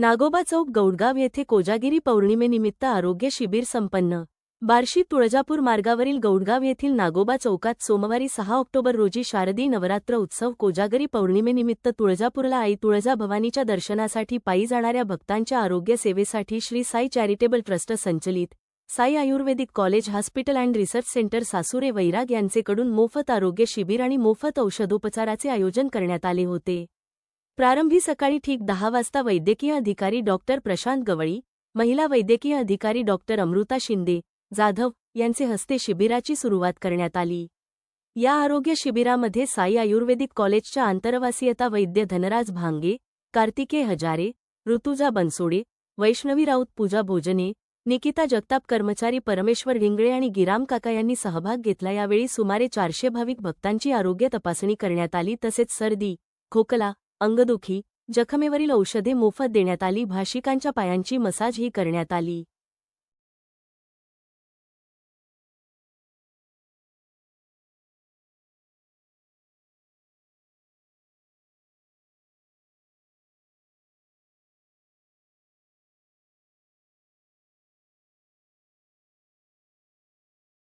नागोबा चौक गौडगाव येथे कोजागिरी पौर्णिमेनिमित्त आरोग्य शिबिर संपन्न. बार्शी तुळजापूर मार्गावरील गौडगाव येथील नागोबा चौकात सोमवारी सहा ऑक्टोबर रोजी शारदी नवरात्र उत्सव कोजागरी पौर्णिमेनिमित्त तुळजापूरला आई तुळजा भवानीच्या दर्शनासाठी पायी जाणाऱ्या भक्तांच्या आरोग्य सेवेसाठी श्री साई चॅरिटेबल ट्रस्ट संचलित. Sai Ayurvedic college hospital and research centre Sasure Vairag यांचेकडून मोफत आरोग्य शिबिर आणि मोफत औषधोपचाराचे आयोजन करण्यात आले होते. प्रारंभी सकाळी ठीक दहा वाजता वैद्यकीय अधिकारी डॉक्टर प्रशांत गवळी महिला वैद्यकीय अधिकारी डॉक्टर अमृता शिंदे जाधव यांचे हस्ते शिबिराची सुरुवात करण्यात आली. या आरोग्य शिबिरामध्ये साई आयुर्वेदिक कॉलेजच्या आंतरवासीयता वैद्य धनराज भांगे कार्तिके हजारे ऋतुजा बनसोडे वैष्णवी राऊत पूजा भोजने निकिता जगताप कर्मचारी परमेश्वर ढिंगळे आणि गिराम काका यांनी सहभाग घेतला. यावेळी सुमारे चारशे भाविक भक्तांची आरोग्य तपासणी करण्यात आली. तसेच सर्दी खोकला अंगदुखी जखमेवरील औषधे मोफत देण्यात आली भाषिकांच्या पायांची मसाजही करण्यात आली.